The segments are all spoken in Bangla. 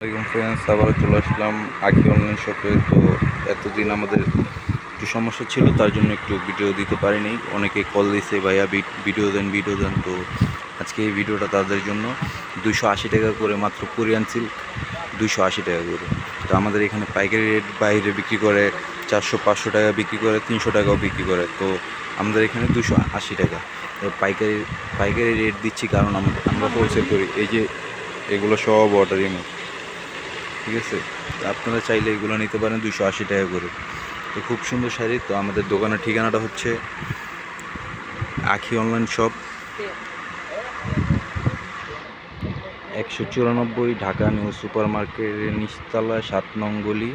ওয়ালাইকুম ফ্রেন্ডস আবার চলে আসলাম আগে অনলাইন শপে তো এতদিন আমাদের একটু সমস্যা ছিল, তার জন্য একটু ভিডিও দিতে পারিনি। অনেকে কল দিয়েছে ভাইয়া ভিডিও দেন ভিডিও দেন। তো আজকে এই ভিডিওটা তাদের জন্য দুশো আশি টাকা করে, মাত্র কোরিয়ান সিল্ক দুশো আশি টাকা করে। তো আমাদের এখানে পাইকারি রেট বাইরে বিক্রি করে, চারশো পাঁচশো টাকা বিক্রি করে, তিনশো টাকাও বিক্রি করে। তো আমাদের এখানে দুশো আশি টাকা। পাইকারি পাইকারি রেট দিচ্ছি কারণ আমরা হোলসেল করি। এই যে এগুলো সব অর্ডারই মতো ঠিক আছে? আপনারা চাইলে এগুলো নিতে পারেন দুশো আশি টাকা করে। তো খুব সুন্দর শাড়ি, তো আমাদের দোকানের ঠিকানাটা হচ্ছে আখি অনলাইন শপ একশো চুরানব্বই ঢাকা নিউ সুপার মার্কেটের নিচতলা, সাত নং গলি।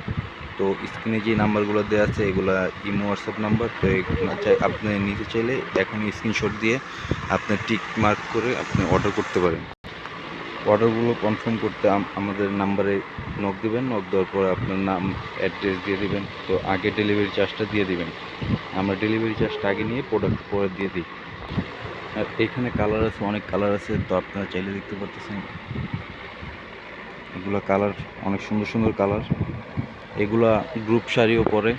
তো স্ক্রিনে যে নাম্বারগুলো দেওয়া আছে, এগুলো ইমো হোয়াটসঅ্যাপ নাম্বার তো চাই, আপনি নিতে চাইলে এখনই স্ক্রিনশট দিয়ে আপনি টিক মার্ক করে আপনি অর্ডার করতে পারেন। অর্ডারগুলো কনফার্ম করতে আমাদের নাম্বারে নক দিবেন নক দেওয়ার পরে আপনার নাম অ্যাড্রেস দিয়ে দিবেন। তো আগে ডেলিভারি চার্জটা দিয়ে দিবেন। আমরা ডেলিভারি চার্জটা আগে নিয়ে প্রোডাক্ট পরে দিয়ে দিই। আর এখানে কালার আছে, অনেক কালার আছে, তো আপনারা চাইলে দেখতে পারতেছেন। এগুলো কালার অনেক সুন্দর সুন্দর কালার এগুলা গ্রুপ শাড়িও পরে।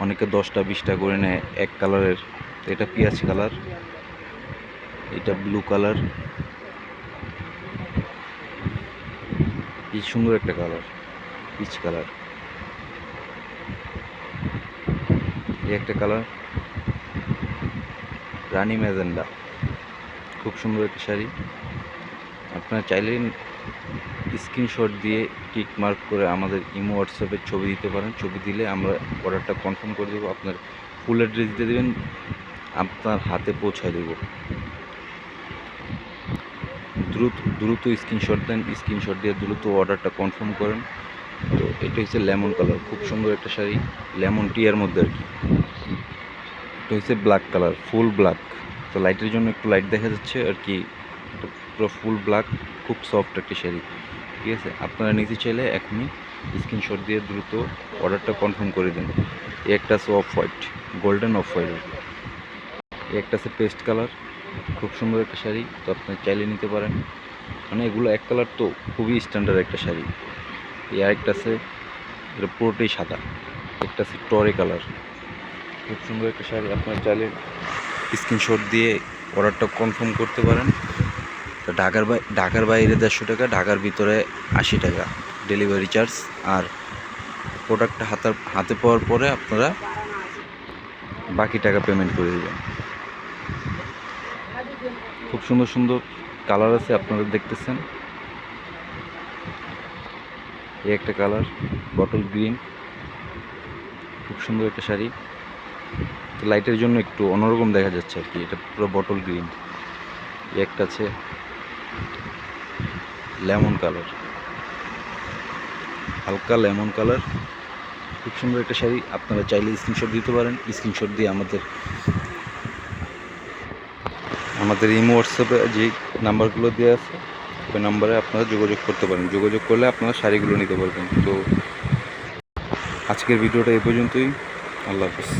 অনেকে দশটা, বিশটা করে নেয় এক কালারের এটা পেঁয়াজ কালার এটা ব্লু কালার কি সুন্দর একটা কালার পিচ কালার এই একটা কালার রানি ম্যাজেন্ডা। খুব সুন্দর একটা শাড়ি। আপনারা চাইলে স্ক্রিনশট দিয়ে টিক মার্ক করে আমাদের ইমো হোয়াটসঅ্যাপে ছবি দিতে পারেন। ছবি দিলে আমরা অর্ডারটা কনফার্ম করে দেবো। আপনার ফুল অ্যাড্রেস দিয়ে দেবেন, আপনার হাতে পৌঁছায় দেবো। দ্রুত দ্রুত স্ক্রিনশট দেন স্ক্রিনশট দিয়ে দ্রুত অর্ডারটা কনফার্ম করেন। তো এটা হচ্ছে লেমন কালার খুব সুন্দর একটা শাড়ি লেমন টিয়ার মধ্যে আর কি। এটা হচ্ছে ব্ল্যাক কালার ফুল ব্ল্যাক তো লাইটের জন্য একটু লাইট দেখা যাচ্ছে আর কি পুরো ফুল ব্ল্যাক খুব সফট একটা শাড়ি। ঠিক আছে? আপনারা নিতে চাইলে এখনই স্ক্রিনশট দিয়ে দ্রুত অর্ডারটা কনফার্ম করে দিন। একটা আছে off white golden off white একটা আছে পেস্ট কালার খুব সুন্দর একটা শাড়ি। তো আপনি চাইলে নিতে পারেন। মানে এগুলো এক কালার তো খুবই স্ট্যান্ডার্ড একটা শাড়ি। এই আরেকটা আছে, এটা পুরোটাই সাদা। একটা আছে টরে কালার খুব সুন্দর একটা শাড়ি, আপনার চাইলে স্ক্রিনশট দিয়ে অর্ডারটা কনফার্ম করতে পারেন। ঢাকার বাই ঢাকার বাইরে দেড়শো টাকা, ঢাকার ভিতরে আশি টাকা ডেলিভারি চার্জ আর প্রোডাক্টটা হাতার হাতে পাওয়ার পরে আপনারা বাকি টাকা পেমেন্ট করে দেবেন। খুব সুন্দর সুন্দর কালার আছে আপনারা দেখতেছেন। এই একটা কালার বটল গ্রিন খুব সুন্দর একটা শাড়ি। লাইটের জন্য একটু অন্যরকম দেখা যাচ্ছে আর কি, এটা পুরো বটল গ্রিন এই একটা আছে লেমন কালার হালকা লেমন কালার খুব সুন্দর একটা শাড়ি, আপনারা চাইলে স্ক্রিনশট দিতে পারেন। স্ক্রিনশট দিয়ে আমাদের আমাদের ইমো হোয়াটসঅ্যাপে যে নাম্বারগুলো দেওয়া আছে, ওই নাম্বারে আপনারা যোগাযোগ করতে পারেন। যোগাযোগ করলে আপনারা শাড়িগুলো নিতে পারবেন। তো আজকের ভিডিওটা এ পর্যন্তই। আল্লাহ হাফিজ।